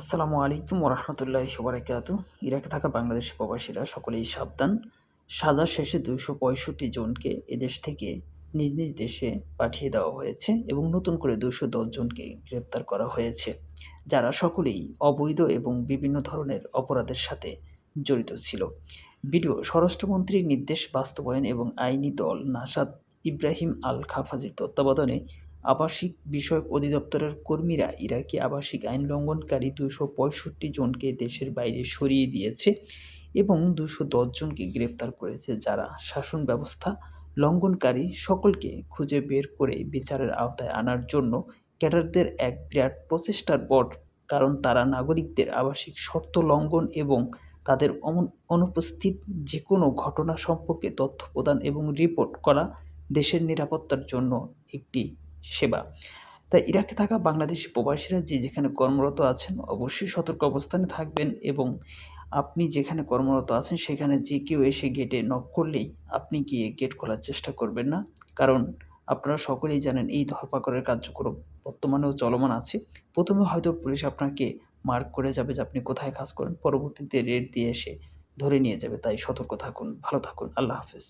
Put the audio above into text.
আসসালামু আলাইকুম ওরহমতুল্লাহ সবরাকাতু ইরাকে থাকা বাংলাদেশ প্রবাসীরা সকলেই সাবধান। সাজা শেষে দুইশো পঁয়ষট্টি জনকে এদেশ থেকে নিজ নিজ দেশে পাঠিয়ে দেওয়া হয়েছে এবং নতুন করে দুশো দশ জনকে গ্রেপ্তার করা হয়েছে, যারা সকলেই অবৈধ এবং বিভিন্ন ধরনের অপরাধের সাথে জড়িত ছিল। ভিডিও স্বরাষ্ট্রমন্ত্রীর নির্দেশ বাস্তবায়ন এবং আইনি দল নাসাদ ইব্রাহিম আল খাফাজির তত্ত্বাবধানে আবাসিক বিষয়ক অধিদপ্তরের কর্মীরা ইরাকি আবাসিক আইন লঙ্ঘনকারী দুশো পঁয়ষট্টি জনকে দেশের বাইরে সরিয়ে দিয়েছে এবং দুশো জনকে গ্রেপ্তার করেছে, যারা শাসন ব্যবস্থা লঙ্ঘনকারী সকলকে খুঁজে বের করে বিচারের আওতায় আনার জন্য ক্যাডারদের এক বিরাট প্রচেষ্টার পর, কারণ তারা নাগরিকদের আবাসিক শর্ত লঙ্ঘন এবং তাদের অনুপস্থিত যে কোনো ঘটনা সম্পর্কে তথ্য প্রদান এবং রিপোর্ট করা দেশের নিরাপত্তার জন্য একটি সেবা। তাই ইরাকে থাকা বাংলাদেশি প্রবাসীরা যে যেখানে কর্মরত আছেন, অবশ্যই সতর্ক অবস্থানে থাকবেন এবং আপনি যেখানে কর্মরত আছেন, সেখানে যে কেউ এসে গেটে নক করলেই আপনি গিয়ে গেট খোলার চেষ্টা করবেন না। কারণ আপনারা সকলেই জানেন এই ধরপাকড়ের কার্যক্রম বর্তমানেও চলমান আছে। প্রথমে হয়তো পুলিশ আপনাকে মার্ক করে যাবে যে আপনি কোথায় কাজ করেন, পরবর্তীতে রেড দিয়ে এসে ধরে নিয়ে যাবে। তাই সতর্ক থাকুন, ভালো থাকুন, আল্লাহ হাফেজ।